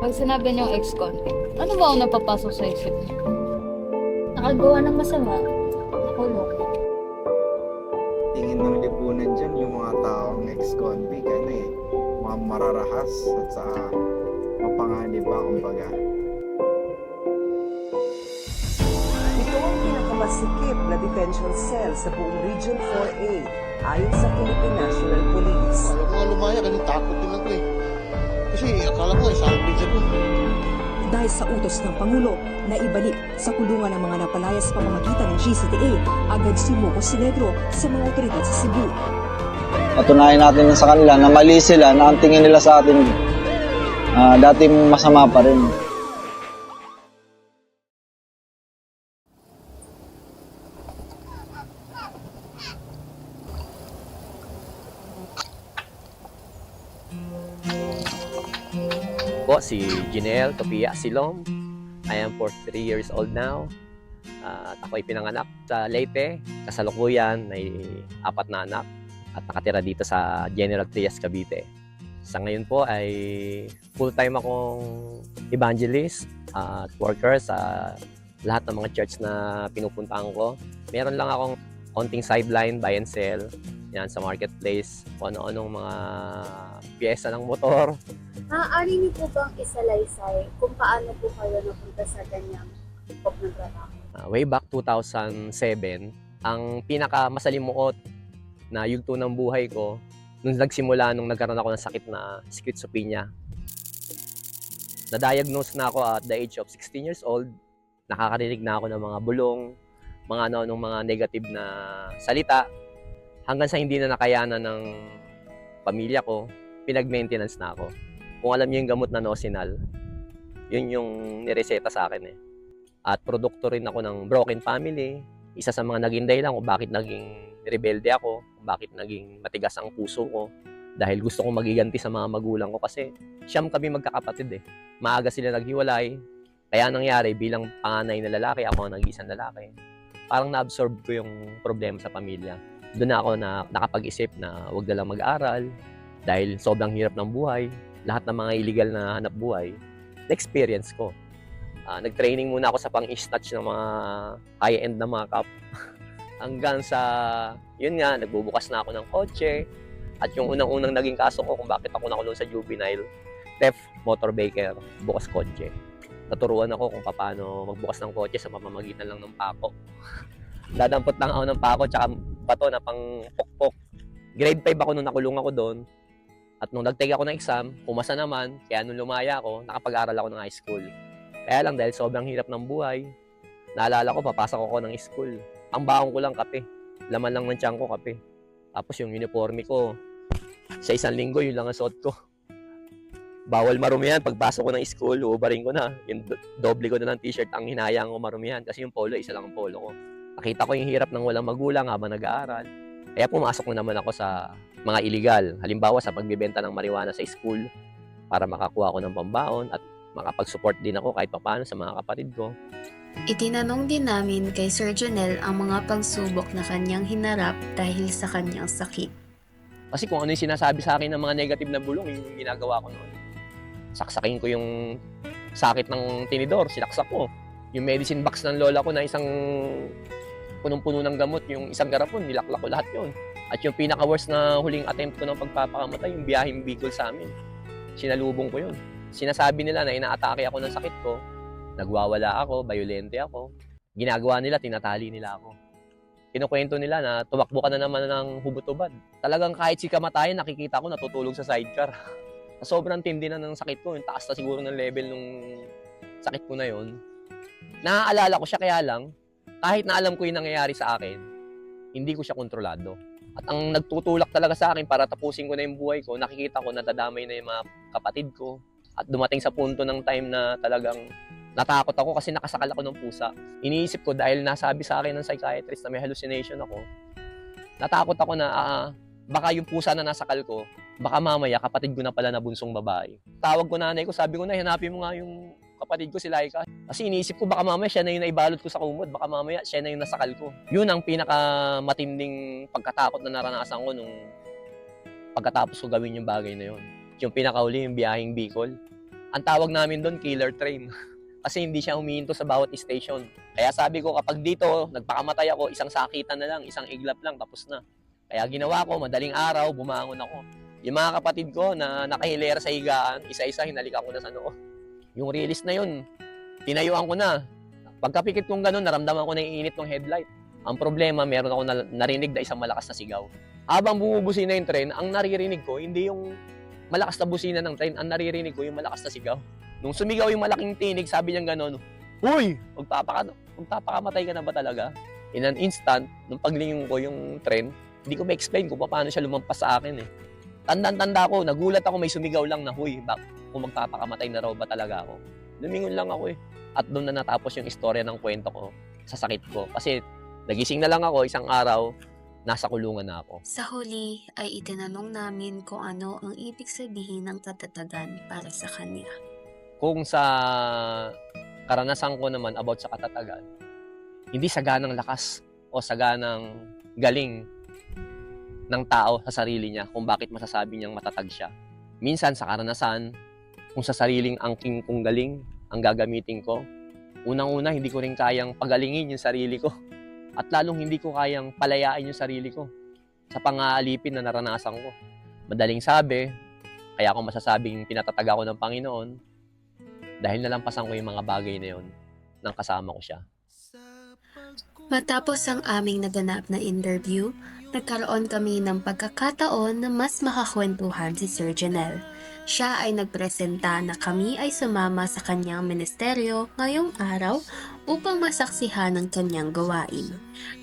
Pag sinabi niyong ex-con, ano ba ang napapasok sa isip niyo? Nakagawa ng masama. Nakulong. tingin ng lipunan dyan yung mga taong ex-convict ano eh mga mararahas at sa mapanganib ba kumbaga Ito ang pinakamasikip na detention cell sa buong Region 4A ayon sa Philippine National Police. Ayaw nga lumaya kasi takot din ako eh. Kasi akala ko sa akin dyan ko. dahil sa utos ng Pangulo na ibalik sa kulungan ng mga napalaya sa pamamagitan ng GCTA, agad sumuko si Negro sa mga otoridad sa Cebu. Patunayan natin sa kanila na mali sila, na ang tingin nila sa atin, ah, dati masama pa rin. Po si Janelle Topia Silom. I am 43 years old now. At ako ay pinanganak sa Leyte. Kasalukuyan may apat na anak at nakatira dito sa General Trias, Cavite. Sa ngayon po ay full-time akong evangelist at worker sa lahat ng mga church na pinupuntahan ko. Meron lang akong konting sideline, buy and sell, yan sa marketplace, kung ano-anong mga pyesa ng motor, Maaari niyo po bang isalaysay kung paano po kayo napunta sa ganyang tipo ng trabaho? Uh, way back 2007, ang pinaka masalimuot na yugto ng buhay ko nung nagsimula nung nagkaroon ako ng sakit na schizophrenia. Na-diagnose na ako at the age of 16 years old. Nakakarinig na ako ng mga bulong, mga ano, nung mga negative na salita. Hanggang sa hindi na nakayanan ng pamilya ko, pinag-maintenance na ako. Kung alam niyo yung gamot na Nocinal, yun yung nireseta sa akin eh at produkto rin ako ng broken family. Isa sa mga naging dahilan kung bakit naging rebelde ako, kung bakit naging matigas ang puso ko. Dahil gusto kong magiganti sa mga magulang ko kasi siyam kami magkakapatid eh. Maaga sila naghiwalay. Kaya nangyari bilang panganay na lalaki, ako ang nag-isang lalaki. Parang na-absorb ko yung problema sa pamilya. Doon ako na nakapag-isip na wag na lang mag-aral dahil sobrang hirap ng buhay. Lahat ng mga illegal na hanap buhay, na-experience ko. Ah, nag-training muna ako sa pang-snatch ng mga high-end na mga cup. Hanggang sa, yun nga, nagbubukas na ako ng kotse. At yung unang-unang naging kaso ko kung bakit ako nakulong sa juvenile, theft, motor baker, bukas kotse. Naturuan ako kung paano magbukas ng kotse sa pamamagitan lang ng pako. Dadampot lang ako ng pako tsaka bato na pang pokpok. Grade 5 ako nung nakulong ako doon. At nung nag-take ako ng exam, pumasa naman, kaya nung lumaya ako, nakapag-aral ako ng high school. Kaya lang dahil sobrang hirap ng buhay, naalala ko, papasok ako ng school. Ang baon ko lang kape. Laman lang ng tiyan ko kape. Tapos yung uniforme ko, sa isang linggo, yun lang ang suot ko. Bawal marumihan. Pagpasok ko ng school, uubarin ko na. Yung do- doble ko na ng t-shirt ang hinayang ko marumihan. Kasi yung polo, isa lang ang polo ko. Nakita ko yung hirap ng walang magulang habang nag-aaral. Kaya pumasok na naman ako sa mga illegal. Halimbawa sa pagbebenta ng marijuana sa school para makakuha ako ng pambaon at makapag-support din ako kahit papaano sa mga kapatid ko. Itinanong din namin kay Sir Jonel ang mga pagsubok na kanyang hinarap dahil sa kanyang sakit. Kasi kung ano yung sinasabi sa akin ng mga negative na bulong, yun yung ginagawa ko noon. Saksakin ko yung sakit ng tinidor, sinaksak ko. Yung medicine box ng lola ko na isang punong-puno ng gamot, yung isang garapon, nilaklak ko lahat yun. At yung pinaka-worst na huling attempt ko ng pagpapakamatay, yung biyaheng Bicol sa amin. Sinalubong ko yun. Sinasabi nila na inaatake ako ng sakit ko, nagwawala ako, violente ako. Ginagawa nila, tinatali nila ako. Kinukwento nila na tumakbo ka na naman ng hubot-hubad. Talagang kahit si kamatayan, nakikita ko natutulog sa sidecar. Sobrang tindi na ng sakit ko. Yung taas na siguro ng level nung sakit ko na yon. Naaalala ko siya kaya lang, kahit na alam ko yung nangyayari sa akin, hindi ko siya kontrolado. At ang nagtutulak talaga sa akin para tapusin ko na yung buhay ko, nakikita ko nadadamay na yung mga kapatid ko. At dumating sa punto ng time na talagang natakot ako kasi nakasakal ako ng pusa. Iniisip ko dahil nasabi sa akin ng psychiatrist na may hallucination ako, natakot ako na ah, baka yung pusa na nasakal ko, baka mamaya kapatid ko na pala na bunsong babae. Tawag ko nanay ko, sabi ko na, hanapin mo nga yung kapatid ko si Laika. Kasi iniisip ko baka mamaya siya na yung naibalot ko sa kumod, baka mamaya siya na yung nasakal ko. Yun ang pinaka matinding pagkatakot na naranasan ko nung pagkatapos ko gawin yung bagay na yun. Yung pinakauli, yung biyaheng Bicol. ang tawag namin doon, killer train. Kasi hindi siya humihinto sa bawat station. Kaya sabi ko, kapag dito, nagpakamatay ako, isang sakitan na lang, isang iglap lang, tapos na. Kaya ginawa ko, madaling araw, bumangon ako. Yung mga kapatid ko na nakahilera sa higaan, isa-isa hinalikan ko na sa noo. Yung release na yun, tinayuan ko na. Pagkapikit kong ganun, naramdaman ko na yung init ng headlight. Ang problema, meron ako na- narinig na isang malakas na sigaw. Habang bumubusina yung train, ang naririnig ko, hindi yung malakas na busina ng train, ang naririnig ko yung malakas na sigaw. Nung sumigaw yung malaking tinig, sabi niya gano'n, Uy! Magpapaka, magpapakamatay ka na ba talaga? In an instant, nung paglingon ko yung train, hindi ko ma-explain kung paano siya lumampas sa akin eh. Tandang-tanda ko, nagulat ako may sumigaw lang na, Huy, bak kung magpapakamatay na raw ba talaga ako? Lumingon lang ako eh. At doon na natapos yung istorya ng kwento ko sa sakit ko. Kasi nagising na lang ako isang araw, nasa kulungan na ako. Sa huli ay itinanong namin kung ano ang ibig sabihin ng katatagan para sa kanya. kung sa karanasan ko naman about sa katatagan, hindi saganang lakas o saganang galing ng tao sa sarili niya kung bakit masasabi niyang matatag siya. Minsan sa karanasan, kung sa sariling angking kong galing ang gagamitin ko, unang-una hindi ko rin kayang pagalingin yung sarili ko at lalong hindi ko kayang palayain yung sarili ko sa pangaalipin na naranasan ko. Madaling sabi, kaya ako masasabing pinatatag ako ng Panginoon dahil nalampasan ko yung mga bagay na yun nang kasama ko siya. Matapos ang aming naganap na interview, nagkaroon kami ng pagkakataon na mas makakwentuhan si Sir Janelle. Siya ay nagpresenta na kami ay sumama sa kanyang ministeryo ngayong araw upang masaksihan ang kanyang gawain.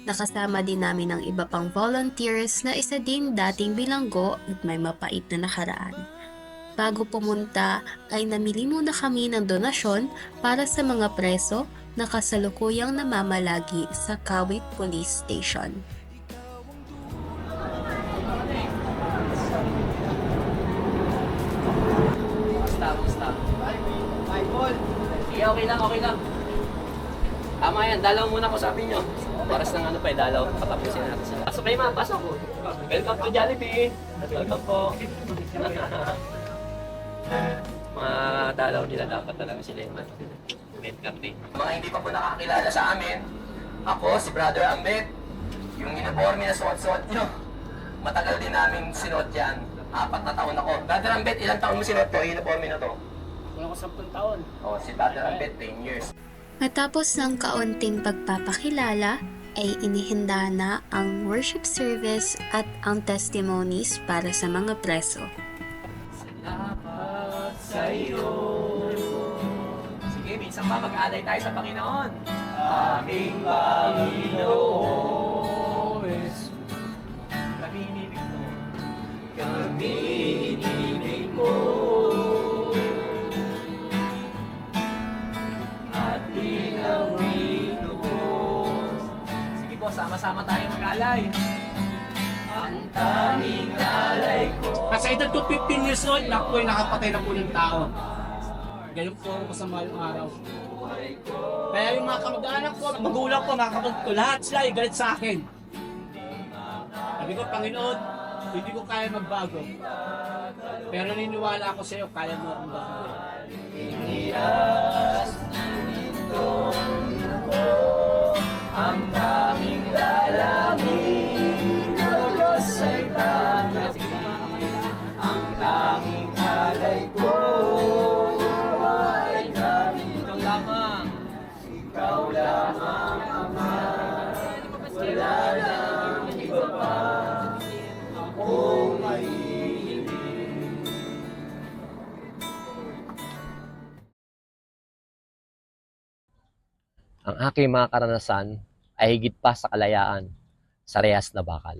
Nakasama din namin ang iba pang volunteers na isa din dating bilanggo at may mapait na nakaraan. Bago pumunta ay namili muna kami ng donasyon para sa mga preso na kasalukuyang namamalagi sa Kawit Police Station. Okay lang, okay lang. Tama yan, dalaw muna ko sabi nyo. Oras ng ano pa eh, dalaw. Patapusin natin sila. Pasok kayo ma'am, pasok. Welcome to Jollibee. Welcome po. mga dalaw nila dapat talaga sila yung welcome din. Mga hindi pa po nakakilala sa amin, ako si Brother Ambet. Yung uniforme na suot-suot nyo, matagal din namin sinuot yan. Apat na taon ako. Brother Ambet, ilang taon mo sinuot to? Yung uniforme na to? Wala ko 10 taon. Oh, si Brother Ambet, 10 years. Matapos ng kaunting pagpapakilala, ay inihanda na ang worship service at ang testimonies para sa mga preso. Salamat sa iyo. Sige, minsan pa mag-alay tayo sa Panginoon. Aming Panginoon. Sama-sama tayo mag-alay. Ang tanging alay ko. Sa edad ko 15 years old, ako ay nakapatay na po ng tao. Ganun po ako kasama yung araw. Kaya yung mga kamag-anak ko, magulang ko, mga kapatid ko, lahat sila ay galit sa akin. Sabi ko, Panginoon, hindi ko kaya magbago. Pero naniniwala ako sa iyo, kaya mo akong bago. Ang aming lalangin Logos ay tangat Ang tanging alay ko Ay Ikaw lamang Ikaw lamang Ama Wala nang iba pa Akong mahilig Ang aking mga karanasan ay higit pa sa kalayaan sa rehas na bakal.